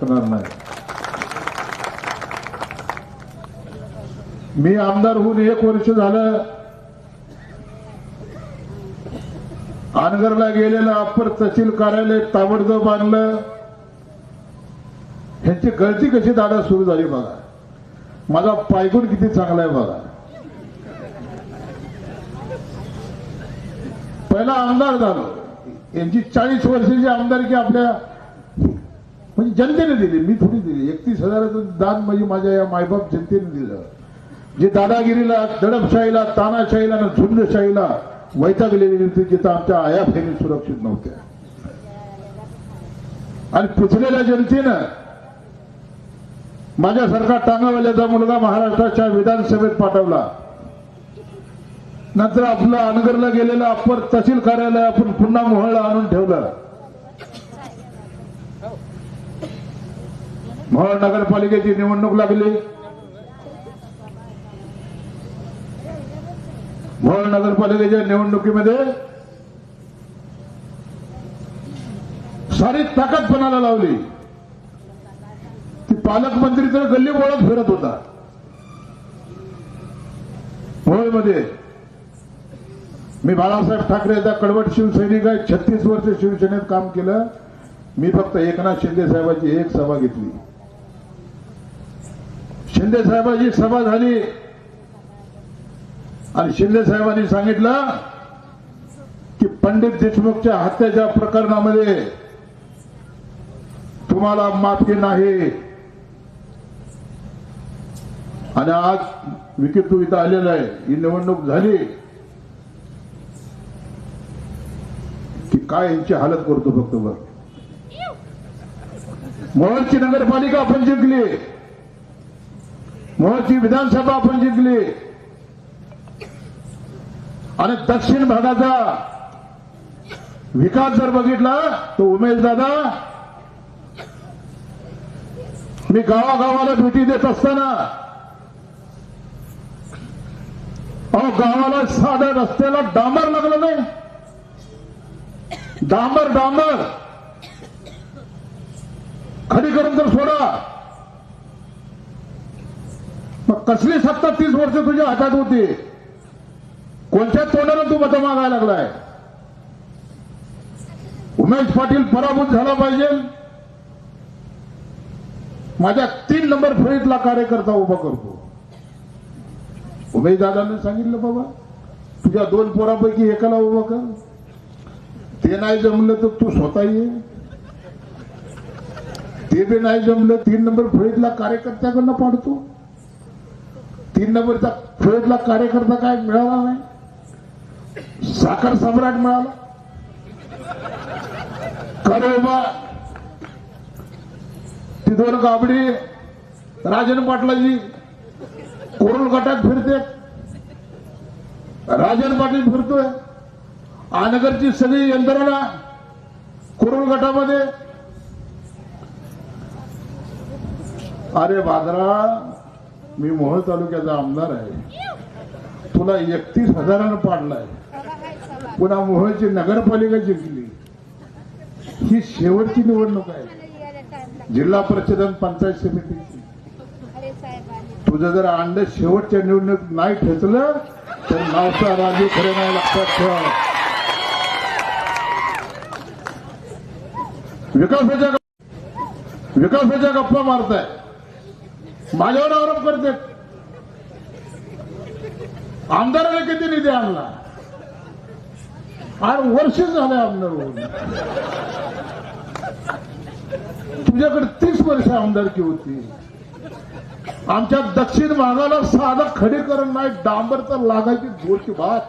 करणार नाही. मी आमदार होऊन एक वर्ष झालं अनगरला गेलेलं अप्पर तहसील कार्यालय ताबडतोब आणलं. ह्यांची गळती कशी दादा सुरू झाली बघा. माझा पायगुण किती चांगला आहे बघा. पहिला आमदार झालो. यांची चाळीस वर्षाची आमदारकी आपल्या म्हणजे जनतेने दिली मी थोडी दिली. एकतीस हजाराचं दान म्हणजे माझ्या या मायबाप जनतेने दिलं. जे दादागिरीला दडपशाहीला तानाशाहीला आणि झुंडशाहीला वैतागलेली होती जिथं आमच्या आया बहिणी सुरक्षित नव्हत्या. आणि पिचलेल्या जनतेनं माझ्यासारखा टांगावाल्याचा मुलगा महाराष्ट्राच्या विधानसभेत पाठवला. नंतर आपलं अनगरला गेलेलं अप्पर तहसील कार्यालय आपण पुन्हा मोहळला आणून ठेवलं. म्हणून नगरपालिकेची निवडणूक लागली. म्हणून नगरपालिकेच्या निवडणुकीमध्ये सारी ताकद पणाला लावली? ती पालकमंत्री तर गल्ली बोळत फिरत होता. होळीमध्ये मी बाळासाहेब ठाकरेचा कडवट शिवसैनिक आहे. छत्तीस वर्ष शिवसेनेत काम केलं. मी फक्त एकनाथ शिंदे साहेबांची एक सभा घेतली. शिंदे साहेबांची सभा झाली. आणि शिंदे साहेबांनी सांगितलं की पंडित देशमुखच्या हत्येच्या प्रकरणामध्ये तुम्हाला माफी नाही. आणि आज विखे तू इथं आलेला आहे. ही निवडणूक झाली की काय यांची हालत करतो फक्त बघ. मोहनची नगरपालिका आपण जिंकली. मुळची विधानसभा आपण जिंकली. आणि दक्षिण भागाचा विकास जर बघितला तर उमेश दादा मी गावागावाला भेटी देत असताना अहो गावाला साध्या रस्त्याला डांबर लागलं नाही. डांबर डांबर. खडी करून तर सोडा. मग कसली सत्ता तीस वर्ष तुझ्या हातात होती? कोणत्या तोंडानं तू मतं मागायला लागलाय? उमेश पाटील पराभूत झाला पाहिजे. माझ्या तीन नंबर फळीतला कार्यकर्ता उभा करतो. उमेश दादाने सांगितलं बाबा तुझ्या दोन पोरापैकी एकाला उभा कर. ते नाही जमलं तर तू स्वतः ये. ते बी नाही जमलं तीन नंबर फळीतला कार्यकर्त्याकडनं पाडतो. तीन नंबरचा फळीतला कार्यकर्ता काय मिळाला नाही? साखर सम्राट मिळाला? करोबा. ती दोन गाबडी राजन पाटलाजी कोरुल गटात फिरते. राजन पाटील फिरतोय. आनगरची सगळी यंत्रणा कुरुल गटामध्ये. अरे बाजरा मी मोहोळ तालुक्याचा आमदार आहे. तुला एकतीस हजारानं पाडलाय. पुन्हा मोहोळची नगरपालिका जिंकली. ही शेवटची निवडणूक आहे. जिल्हा परिषद आणि पंचायत समितीची तुझं जर अंड शेवटच्या निवडणूक नाही ठेचलं तर नावचा राजू खरे नाही लक्षात ठेवा. विकासाच्या विकासाच्या गप्पा मारताय. माझ्यावर आरोप करतात. आमदाराला किती निधी आणला? फार वर्ष झालं आमदार होऊन तुझ्याकडे तीस वर्ष आमदारकी होती. आमच्या दक्षिण भागाला साधं खडीकरण नाही डांबर तर लागायची गोष्टी भात.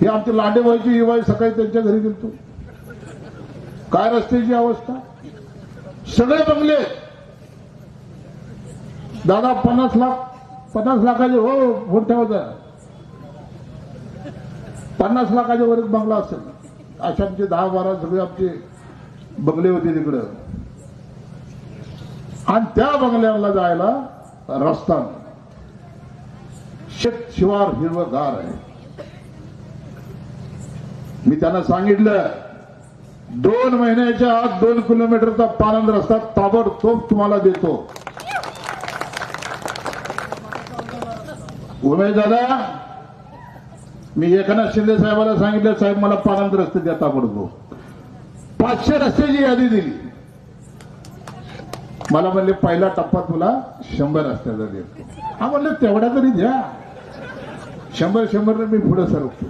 हे आमची लांडेबाईची हिवाळी सकाळी त्यांच्या घरी गेलतो. काय रस्त्याची अवस्था? सगळे बंगले दादा पन्नास लाख पन्नास लाखाचे हो फोन ठेवायचा पन्नास लाखाच्या वर बंगला असेल. अशा आमचे दहा बारा सगळे आमचे बंगले होते तिकडं. आणि त्या बंगल्याला जायला रस्ता शेत शिवार हिरवगार आहे. मी त्यांना सांगितलं दोन महिन्याच्या आत दोन किलोमीटरचा पानंद रस्ता ताबडतोब तुम्हाला देतो. उमेश दादा मी एकनाथ शिंदे साहेबाला सांगितलं साहेब मला पानंद रस्ते द्या ताबडतोब. पाचशे रस्त्याची यादी दिली. मला म्हणले पहिला टप्पा तुला शंभर रस्त्याचा देतो. हा म्हणलं तेवढा तरी द्या. शंभर शंभर मी पुढे सरकतो.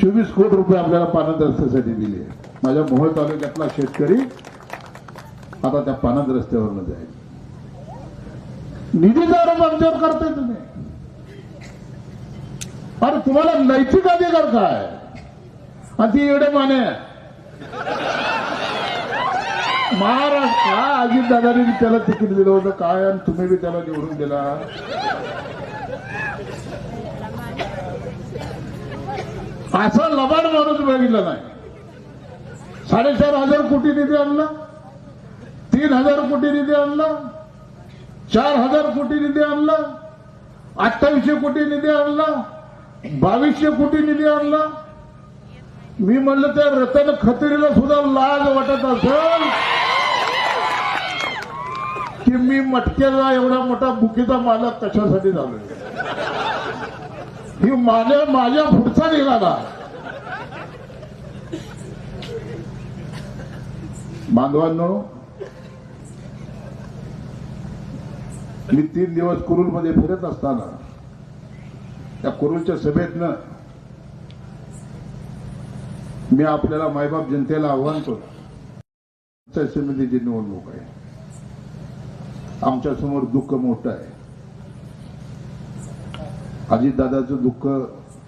चोवीस कोटी रुपये आपल्याला पानद्रस्त्यासाठी दिले. माझ्या मोहोळ तालुक्यातला शेतकरी आता त्या पानद रस्त्यावरनं जाईल. निधीचा आरोप आमच्यावर करताय तुम्ही. अरे तुम्हाला नैतिक अधिकार काय? आणि ती एवढे माने. महाराष्ट्र अजित दादानी त्याला तिकीट दिलं होतं. काय आणि तुम्ही बी त्याला निवडून दिला? असा लबाड माणूस बघितला नाही. साडेचार हजार कोटी निधी आणला. तीन हजार कोटी निधी आणला. चार हजार कोटी निधी आणला. अठ्ठावीसशे कोटी निधी आणला. बावीसशे कोटी निधी आणला. मी म्हणलं त्या रतन खत्रीला सुद्धा लाज वाटत असेल की मी मटक्याला एवढा मोठा बुकीचा मालक कशासाठी झालोय? ही माझ्या माझ्या पुढचा निघाला बांधवांनो मी तीन दिवस कुरुलमध्ये फिरत असताना त्या कुरुलच्या सभेतनं मी आपल्याला मायबाप जनतेला आव्हान करतो समितीची निवडणूक आहे. आमच्यासमोर दुःख मोठं आहे. अजितदादाचं दुःख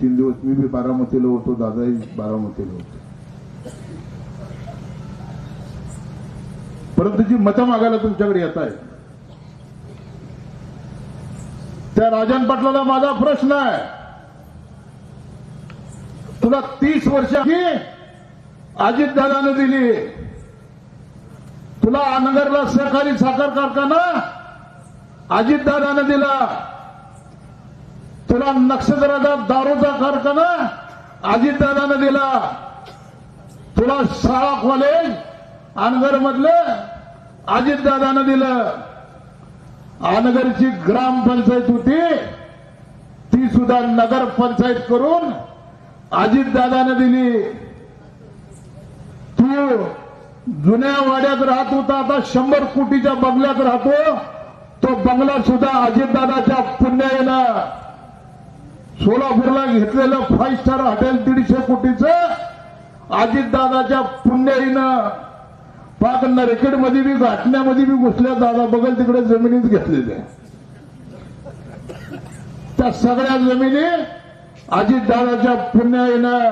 तीन दिवस मी बी बारामतीला होतो दादाही बारामतीला होतो. परंतु जी मतं मागायला तुमच्याकडे येत आहे त्या राजन पाटलाला माझा प्रश्न आहे. तुला तीस वर्ष अजित दादाने दिली. तुला अनगरला सहकारी साखर कारखाना अजित दादाने दिला. तुला नक्षत्राचा दारूचा कारखाना अजितदादानं दिला. तुला शाळा कॉलेज अनगर मधलं अजितदादानं दिलं. अनगरची ग्रामपंचायत होती. ती सुद्धा नगर पंचायत करून अजितदादानं दिली. तू जुन्या वाड्यात राहत होता आता शंभर कोटीच्या बंगल्यात राहतो. तो बंगला सुद्धा अजितदादाच्या पुण्याला. सोलापूरला घेतलेलं फाईव्ह स्टार हॉटेल दीडशे कोटीचं अजितदादाच्या पुण्याईनं पाक नरखेडमध्ये बी घाटण्यामध्ये बी घुसल्या दादा. बघल तिकडे जमिनीच घेतलेल्या त्या सगळ्या जमिनी अजितदादाच्या पुण्याईनं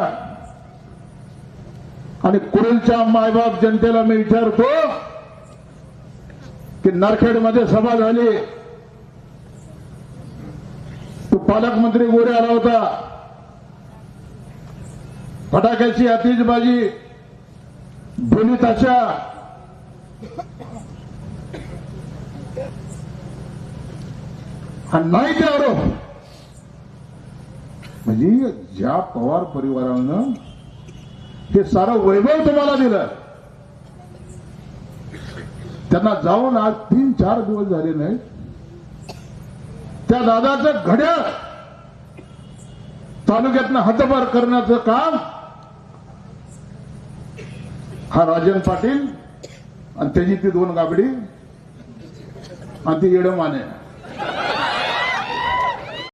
आणि कुरेलच्या मायबाप जनतेला मी विचारतो की नरखेडमध्ये सभा झाली तो पालकमंत्री गोरे आला होता. फटाक्याची आतिषबाजी बोली ताशा नाही ते आरोप. म्हणजे ज्या पवार परिवारानं हे सारं वैभव तुम्हाला दिलं त्यांना जाऊन आज तीन चार दिवस झाले नाही त्या दादाचं घड्याळ तालुक्यातनं हद्दपार करण्याचं काम हा राजन पाटील आणि त्याची ती दोन गाबडी आणि ती येडमाने.